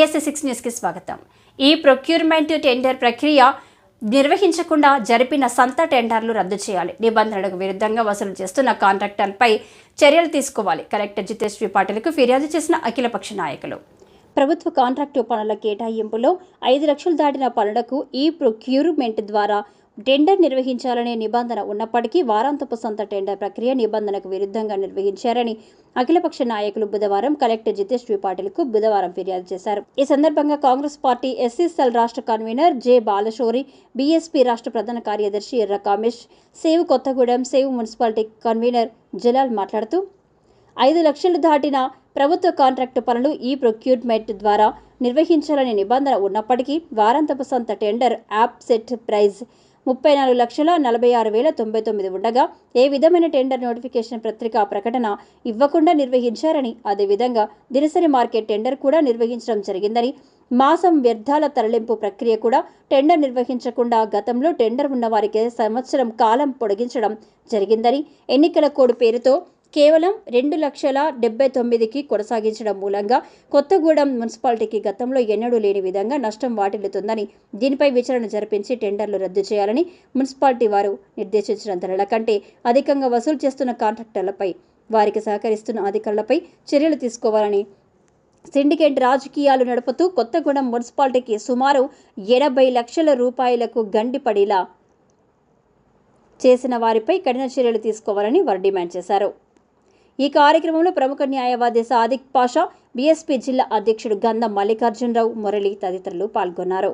న్యూస్కి స్వాగతం. ఈ ప్రొక్యూర్మెంట్ టెండర్ ప్రక్రియ నిర్వహించకుండా జరిపిన సంత టెండర్లు రద్దు చేయాలి. నిబంధనలకు విరుద్ధంగా వసూలు చేస్తున్న కాంట్రాక్టర్పై చర్యలు తీసుకోవాలి. కలెక్టర్ జితేష్ వి పాటిల్కు ఫిర్యాదు చేసిన అఖిలపక్ష నాయకులు. ప్రభుత్వ కాంట్రాక్టు పనుల కేటాయింపులో ఐదు లక్షలు దాటిన పనులకు ఈ ప్రొక్యూర్మెంట్ ద్వారా టెండర్ నిర్వహించాలనే నిబంధన ఉన్నప్పటికీ వారాంతపు సంత టెండర్ ప్రక్రియ నిబంధనకు విరుద్ధంగా నిర్వహించారని అఖిలపక్ష నాయకులు బుధవారం కలెక్టర్ జితేష్ వి బుధవారం ఫిర్యాదు చేశారు. ఈ సందర్భంగా కాంగ్రెస్ పార్టీ ఎస్ఎస్ఎల్ రాష్ట్ర కన్వీనర్ జె బాలశౌరి బీఎస్పీ రాష్ట్ర ప్రధాన కార్యదర్శి Erra Kamesh save Kothagudem save municipality convener Jalal మాట్లాడుతూ ఐదు లక్షలు దాటిన ప్రభుత్వ కాంట్రాక్టు పనులు ఈ ప్రొక్యూర్మెంట్ ద్వారా నిర్వహించాలనే నిబంధన ఉన్నప్పటికీ వారాంతపు సొంత టెండర్ యాప్ సెట్ ప్రైజ్ ముప్పై నాలుగు లక్షల నలభై ఆరు వేల తొంభై తొమ్మిది ఉండగా ఏ విధమైన టెండర్ నోటిఫికేషన్ పత్రిక ప్రకటన ఇవ్వకుండా నిర్వహించారని అదేవిధంగా దినసరి మార్కెట్ టెండర్ కూడా నిర్వహించడం జరిగిందని మాసం వ్యర్థాల తరలింపు ప్రక్రియ కూడా టెండర్ నిర్వహించకుండా గతంలో టెండర్ ఉన్న వారికి సంవత్సరం కాలం పొడిగించడం జరిగిందని ఎన్నికల కోడ్ పేరుతో కేవలం రెండు లక్షల డెబ్బై తొమ్మిదికి కొనసాగించడం మూలంగా కొత్తగూడెం మున్సిపాలిటీకి గతంలో ఎన్నడూ లేని విధంగా నష్టం వాటిల్లుతుందని దీనిపై విచారణ జరిపించి టెండర్లు రద్దు చేయాలని మున్సిపాలిటీ వారు నిర్దేశించిన ధరల కంటే అధికంగా వసూలు చేస్తున్న కాంట్రాక్టర్లపై వారికి సహకరిస్తున్న అధికారులపై చర్యలు తీసుకోవాలని సిండికేట్ రాజకీయాలు నడుపుతూ కొత్తగూడెం మున్సిపాలిటీకి సుమారు ఎనభై లక్షల రూపాయలకు గండిపడేలా చేసిన వారిపై కఠిన చర్యలు తీసుకోవాలని వారు డిమాండ్ చేశారు. ఈ కార్యక్రమంలో ప్రముఖ న్యాయవాది సాదిక్ పాషా బీఎస్పీ జిల్లా అధ్యక్షుడు గంధం మల్లికార్జునరావు మురళి తదితరులు పాల్గొన్నారు.